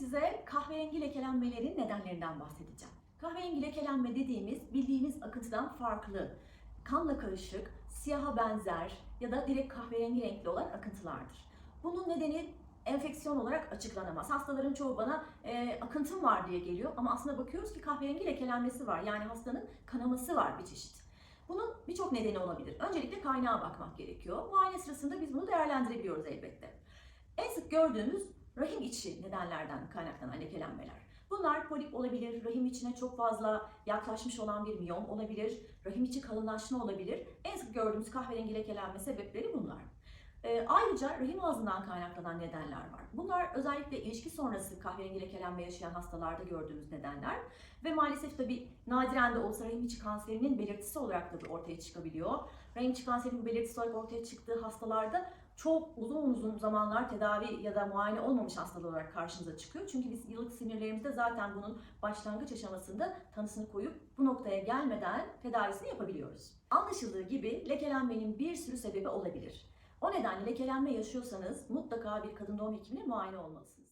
size kahverengi lekelenmelerin nedenlerinden bahsedeceğim. Kahverengi lekelenme dediğimiz bildiğimiz akıntıdan farklı, kanla karışık, siyaha benzer ya da direkt kahverengi renkli olan akıntılardır. Bunun nedeni enfeksiyon olarak açıklanamaz. Hastaların çoğu bana e, akıntım var diye geliyor ama aslında bakıyoruz ki kahverengi lekelenmesi var. Yani hastanın kanaması var bir çeşit. Bunun birçok nedeni olabilir. Öncelikle kaynağa bakmak gerekiyor. Muayene sırasında biz bunu değerlendirebiliyoruz elbette. En sık gördüğümüz rahim içi nedenlerden kaynaklanan lekelenmeler. Bunlar polip olabilir, rahim içine çok fazla yaklaşmış olan bir miyom olabilir, rahim içi kalınlaşma olabilir. En sık gördüğümüz kahverengi lekelenme sebepleri bunlar. Ee, ayrıca rahim ağzından kaynaklanan nedenler var. Bunlar özellikle ilişki sonrası kahverengi lekelenme yaşayan hastalarda gördüğümüz nedenler. Ve maalesef tabii nadiren de olsa rahim içi kanserinin belirtisi olarak da ortaya çıkabiliyor. Rahim içi kanserinin belirtisi olarak ortaya çıktığı hastalarda çok uzun uzun zamanlar tedavi ya da muayene olmamış hastalar olarak karşımıza çıkıyor. Çünkü biz yıllık sinirlerimizde zaten bunun başlangıç aşamasında tanısını koyup bu noktaya gelmeden tedavisini yapabiliyoruz. Anlaşıldığı gibi lekelenmenin bir sürü sebebi olabilir. O nedenle lekelenme yaşıyorsanız mutlaka bir kadın doğum hekimine muayene olmalısınız.